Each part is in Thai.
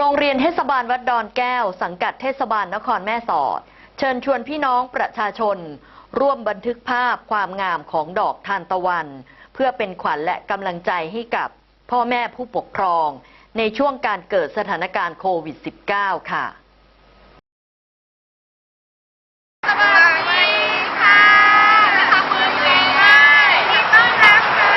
โรงเรียนเทศบาลวัดดอนแก้ว สังกัดเทศบาลนครแม่สอด เชิญชวนพี่น้องประชาชน ร่วมบันทึกภาพความงามของดอกทานตะวัน เพื่อเป็นขวัญและกำลังใจให้กับพ่อแม่ผู้ปกครอง ในช่วงการเกิดสถานการณ์โควิด -19 ค่ะ สวัสดีค่ะทำมือเก่งมากยินดีต้อนรับค่ะ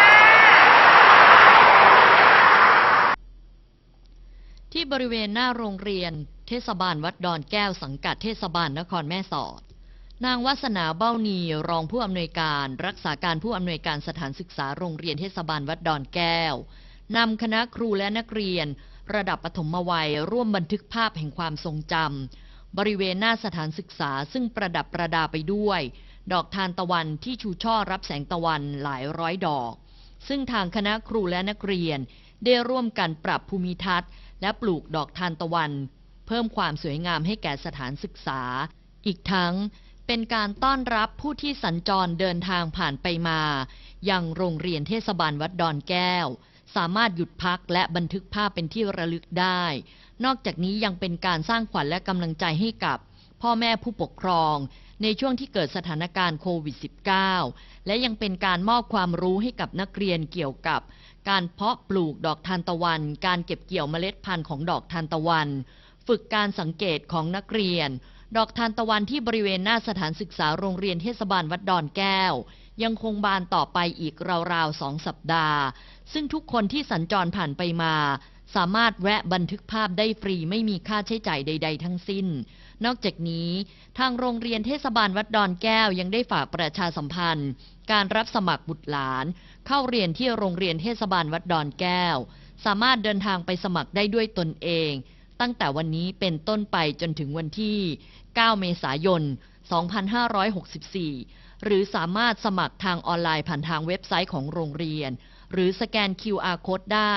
ที่บ ริเวณหน้าโรงเรียน เทศบาลวัดดอนแก้วสังกัดเทศบาลนครแม่สอด นางวัสนาเบ้านีรองผู้อำนวยการ รักษาการผู้อำนวยการสถานศึกษาโรงเรียนเทศบาลวัดดอนแก้วนำคณะครูและนักเรียน ระดับปฐมวัยร่วมบันทึกภาพแห่งความทรงจำบริเวณหน้าสถานศึกษาซึ่งประดับประดาไปด้วย ดอกทานตะวันที่ชูช่อรับแสงตะวันหลายร้อยดอก ซึ่งทางคณะครูและนักเรียนได้ร่วมกันปรับภูมิทัศน์ และปลูกดอกทานตะวัน เพิ่มความสวยงามให้แก่สถานศึกษา อีกทั้งเป็นการต้อนรับผู้ที่สัญจรเดินทางผ่านไปมายังโรงเรียนเทศบาลวัดดอนแก้ว สามารถหยุดพักและบันทึกภาพเป็นที่ระลึกได้ นอกจากนี้ยังเป็นการสร้างขวัญและกำลังใจให้กับ พ่อแม่ผู้ปกครอง ในช่วงที่เกิดสถานการณ์โควิด -19 และยังเป็นการมอบความรู้ให้กับนักเรียนเกี่ยวกับการเพาะปลูกดอกทานตะวัน การเก็บเกี่ยวเมล็ดพันธุ์ของดอกทานตะวัน ฝึกการสังเกตของนักเรียน ดอกทานตะวันที่บริเวณหน้าสถานศึกษาโรงเรียนเทศบาลวัดดอนแก้ว ยังคงบานต่อไปอีกราวๆสองสัปดาห์ ซึ่งทุกคนที่สัญจรผ่านไปมา สามารถแวะบันทึกภาพได้ฟรีไม่มีค่าใช้จ่ายใด ๆ ทั้งสิ้น นอกจากนี้ ทางโรงเรียนเทศบาลวัดดอนแก้วยังได้ฝากประชาสัมพันธ์ การรับสมัครบุตรหลาน เข้าเรียนที่โรงเรียนเทศบาลวัดดอนแก้ว สามารถเดินทางไปสมัครได้ด้วยตนเอง ตั้งแต่วันนี้เป็นต้นไปจนถึงวันที่ 9 เมษายน 2564 หรือสามารถสมัครทางออนไลน์ผ่านทางเว็บไซต์ของโรงเรียน หรือสแกน QR code ได้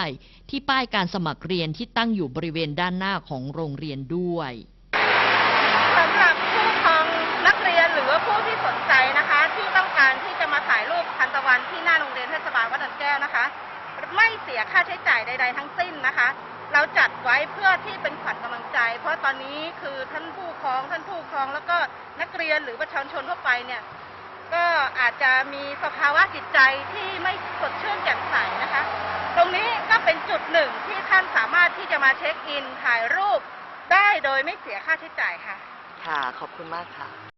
ที่ป้ายการสมัครเรียนที่ตั้งอยู่บริเวณด้านหน้าของโรงเรียนด้วยสำหรับผู้ปกครองนักเรียนหรือว่าผู้ที่สนใจนะคะ ที่ต้องการที่จะมาถ่ายรูปทันตะวันที่หน้าโรงเรียนเทศบาลวัดดอนแก้วนะคะ ไม่เสียค่าใช้จ่ายใด ๆ ทั้งสิ้นนะคะ เราจัดไว้เพื่อที่เป็นขวัญกำลังใจ เพราะตอนนี้คือท่านผู้ปกครองท่านผู้ปกครองแล้วก็นักเรียนหรือประชาชนทั่วไปเนี่ย ก็อาจจะมีสภาวะจิตใจที่ไม่สดชื่นแจ่มใสนะคะ ตรงนี้ก็เป็นจุดหนึ่งที่ท่านสามารถที่จะมาเช็คอินถ่ายรูปได้โดยไม่เสียค่าใช้จ่ายค่ะ ค่ะ ขอบคุณมากค่ะ